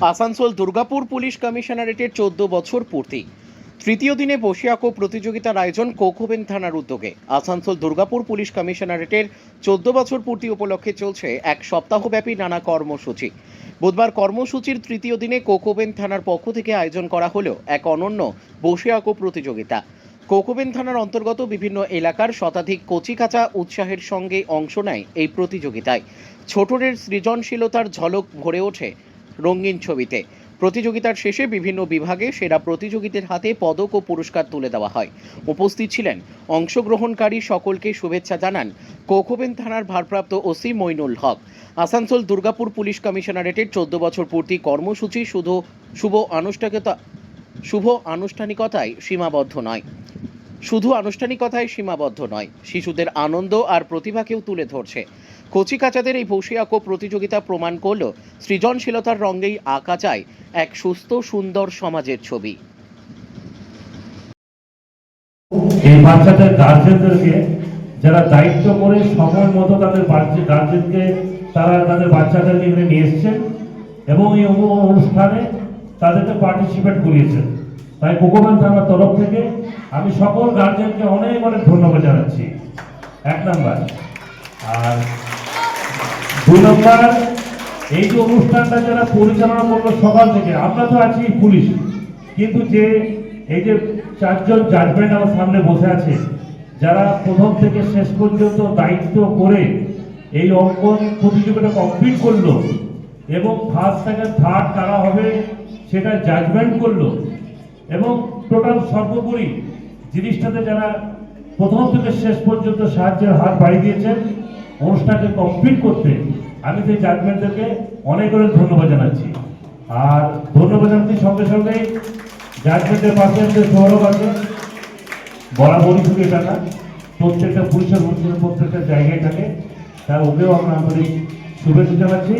Asansol Durgapur police কমিশনারেটের চোদ্দ বছর পূর্তি। তৃতীয় দিনে বসিয়াকো প্রতিযোগিতার আয়োজন কোকোবেন থানার উদ্যোগে। আসানসোল দুর্গাপুর পুলিশ কমিশনারেটের চোদ্দ বছর পূর্তি উপলক্ষে চলছে এক সপ্তাহব্যাপী নানা কর্মসূচি। বুধবার কর্মসূচির তৃতীয় দিনে কোকোবেন থানার পক্ষ থেকে আয়োজন করা হলো এক অনন্য বসিয়াকো প্রতিযোগিতা। কোকোবেন থানার অন্তর্গত বিভিন্ন এলাকার শতাধিক কচিকাঁচা উৎসাহের সঙ্গে অংশ নেয় এই প্রতিযোগিতায়। ছোটদের সৃজনশীলতার ঝলক ভরে ওঠে রঙিন ছবিতে। প্রতিযোগিতার শেষে বিভিন্ন বিভাগে সেরা প্রতিযোগীদের হাতে পদক ও পুরস্কার তুলে দেওয়া হয়। উপস্থিত ছিলেন অংশগ্রহণকারী সকলকে শুভেচ্ছা জানান কোকোবেন থানার ভারপ্রাপ্ত ওসি মইনুল হক। আসানসোল দুর্গাপুর পুলিশ কমিশনারেটের চোদ্দ বছর পূর্তি কর্মসূচি শুধু শুভ আনুষ্ঠানিকতা শুভ আনুষ্ঠানিকতায় সীমাবদ্ধ নয়। শুধু আনুষ্ঠানিকতায় সীমাবদ্ধ নয়, শিশুদের আনন্দ আর প্রতিভাকেও তুলে ধরছে। কচিকাচাদের এই বসিয়াকো প্রতিযোগিতা প্রমাণ করল সৃজনশীলতার রঙেই আঁকা যায় এক সুস্থ, সুন্দর সমাজের ছবি। এই বাচ্চাদের গার্জেনদেরকে যারা দায়িত্ব করে সময় মতো তাদের গার্জেনকে তারা তাদের বাচ্চাদেরকে এখানে নিয়ে এসছেন এবং এই অনুষ্ঠানে তাদেরকে পার্টিসিপেট করিয়েছেন। তাই কোকোবান থানার তরফ থেকে আমি সকল গার্জেনকে অনেক অনেক ধন্যবাদ জানাচ্ছি। এক নাম্বার। আর দুই নম্বর, এই যে অনুষ্ঠানটা যারা পরিচালনা করল সকাল থেকে, আমরা তো আছি পুলিশ, কিন্তু যে এই যে চারজন জাজমেন্ট আমার সামনে বসে আছে, যারা প্রথম থেকে শেষ পর্যন্ত দায়িত্ব করে এই অঙ্কন প্রতিযোগিতা কমপ্লিট করল এবং ফার্স্ট সেকেন্ড থার্ড কারা হবে সেটা জাজমেন্ট করল এবং টোটাল সর্বোপরি জিনিসটাতে যারা প্রথম থেকে শেষ পর্যন্ত সাহায্যের হাত বাড়িয়ে দিয়েছেন, অনুষ্ঠানকে কমপ্লিট করতে আমি সেই জাজমেন্টদেরকে অনেক অনেক ধন্যবাদ জানাচ্ছি। আর ধন্যবাদ জানাচ্ছি সঙ্গে সঙ্গে জাজমেন্টের পাশে যে সৌরভ আছে বরাবরই শুধু এটা না, প্রত্যেকটা পুলিশের প্রত্যেকটা জায়গায় থাকে, তার ওকেও আমরা আমাদের শুভেচ্ছা জানাচ্ছি।